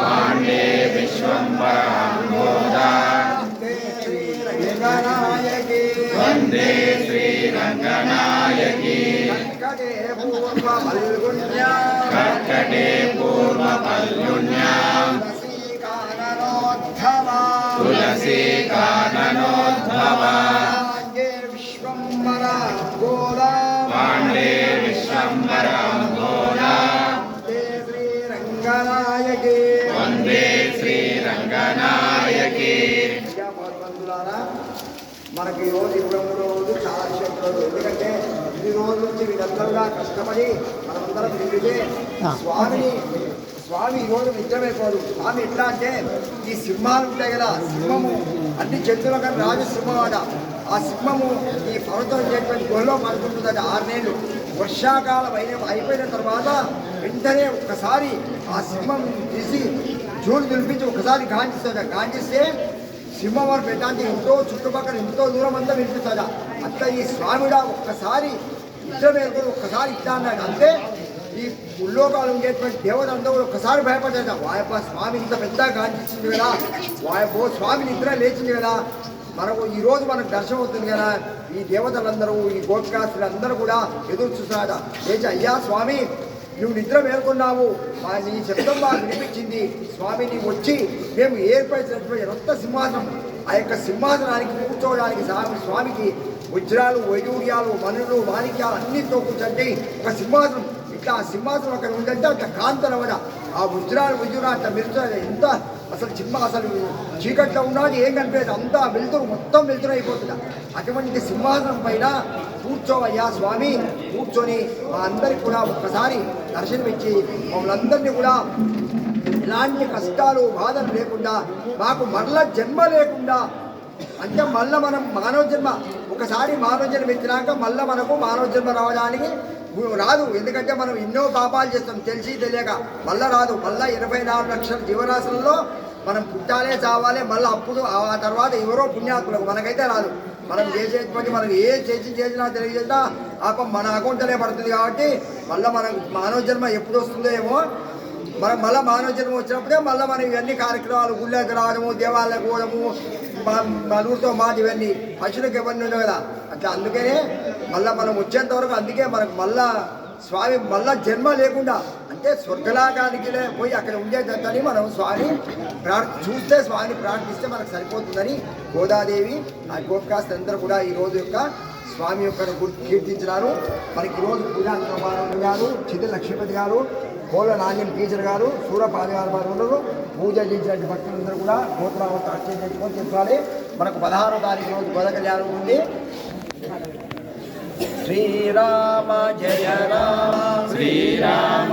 पांडे विश्वम्बराम्बोदा वंदे वंदे श्रीरङ्गनायके कट्कटे पूर्वपल्युण्यां तुलसी काननोद्भवा पाण्डे विश्वम्बरा गोदा శ్రీరంగనాయకి వందే శ్రీరంగనాయకి బంధువులారా మనకి ఈ రోజు ఇరవై మూడో రోజు చాలా విషయం రోజు ఎందుకంటే ఈ రోజు నుంచి వీళ్ళందరూగా కష్టపడి మనమందరం తిరిగితే స్వామిని స్వామి ఈ రోజు నిజమైపోదు స్వామి ఎట్లా అంటే ఈ సింహాలు ఉంటాయి కదా సింహము. అన్ని జంతువుల కానీ రాజు సింహం అట ఆ సింహము ఈ పర్వతం చేటువంటి గొల్లో పడుకుంటుందట ఆరు నెలలు. వర్షాకాలం అయిన అయిపోయిన తర్వాత వెంటనే ఒక్కసారి ఆ సింహం తీసి జూలు దులిపించి ఒకసారి గాంచిస్తుంది గాంధిస్తే సింహవారు పెట్టాలంటే ఎంతో చుట్టుపక్కల ఎంతో దూరం అంతా వినిపిస్తుందా. అట్లా ఈ స్వామిడా ఒక్కసారి ఇద్దరు మేలుకొని ఒక్కసారి ఇట్లా అన్నాడు. అంతే ఈ ఉల్లోకాలు ఉండేటువంటి దేవత అంతా కూడా ఒక్కసారి భయపడ్డాడు వాయప్ప స్వామి ఇంత పెద్ద గాంధించింది కదా. వాయపో స్వామి నిద్ర లేచింది కదా. మనకు ఈరోజు మనకు దర్శనం అవుతుంది కదా. ఈ దేవతలందరూ ఈ గోపికాస్తులు అందరూ కూడా ఎదురు చూసాడ లేచి అయ్యా స్వామి నువ్వు నిద్ర మేల్కొన్నావు. మా నీ శబ్దం మాకు వినిపించింది. స్వామి నీవు వచ్చి మేము ఏర్పరిచినటువంటి రక్త సింహాసనం ఆ యొక్క సింహాసనానికి కూర్చోవడానికి స్వామి స్వామికి వజ్రాలు వైడూర్యాలు మనులు మాణిక్యాలు అన్నింటితో కూర్చొని ఒక సింహాసనం ఇట్లా ఆ సింహాసనం అక్కడ ఉందంటే అంత కాంతనవడ ఆ వజ్రాలు వజ్రాలు అంత మెరుస్తుంది ఎంత అసలు సింహ అసలు చీకట్లో ఉన్నది ఏం కనిపించదు. అంతా వెళ్తురు మొత్తం వెళ్తురు అయిపోతుంది. అటువంటి సింహాసనం పైన కూర్చోవయ్యా స్వామి. కూర్చొని మా అందరికి కూడా ఒక్కసారి దర్శనమిచ్చి మమ్మల్ని అందరినీ కూడా ఎలాంటి కష్టాలు బాధలు లేకుండా మాకు మరల జన్మ లేకుండా అంటే మళ్ళీ మనం మానవ జన్మ. ఒకసారి మానవ జన్మ ఇచ్చినాక మళ్ళీ మనకు మానవ జన్మ రావడానికి రాదు. ఎందుకంటే మనం ఎన్నో పాపాలు చేస్తాం. తెలిసి తెలియక. మళ్ళీ రాదు. మళ్ళీ ఇరవై నాలుగు లక్షల జీవరాశులలో మనం పుట్టాలే చావాలే మళ్ళీ అప్పుడు ఆ తర్వాత ఎవరో పుణ్యాత్ములకు మనకైతే రాదు. మనం చేసేటువంటి మనం ఏ చేసి చేసినా తెలియజేసినా ఆ మన అకౌంట్లోనే పడుతుంది కాబట్టి మళ్ళీ మనం మానవ జన్మ ఎప్పుడు వస్తుందో ఏమో మనం మళ్ళీ మానవ జన్మ వచ్చినప్పుడే మళ్ళీ మనం ఇవన్నీ కార్యక్రమాలు గుళ్ళకి రావడము దేవాలయాలకు పోవడము నలుగురితో మాది ఇవన్నీ పశువులకు ఇవన్నీ ఉండవు కదా. అట్లా అందుకనే మళ్ళీ మనం వచ్చేంత వరకు అందుకే మనకు మళ్ళా స్వామి మళ్ళా జన్మ లేకుండా అంటే స్వర్గలాగానికి పోయి అక్కడ ఉండేటట్టని మనం స్వామి ప్రార్థ చూస్తే స్వామిని ప్రార్థిస్తే మనకు సరిపోతుందని గోదాదేవి ఆ గోపికాస్తులు అందరూ కూడా ఈ రోజు యొక్క స్వామి యొక్క గుర్తు కీర్తించినారు. మనకి ఈరోజు పూజా ప్రభావం గారు చిన్న లక్ష్మీపతి గారు కోల నాణ్యం టీచర్ గారు సూరపాది గారు వారు పూజ చేసినటువంటి భక్తులందరూ కూడా గోత్రావత అర్చన చేసుకొని చెప్పాలి మనకు పదహారో తారీఖు రోజు గోద కళ్యాణం ఉంది. శ్రీరామ జయ రామ. శ్రీరామ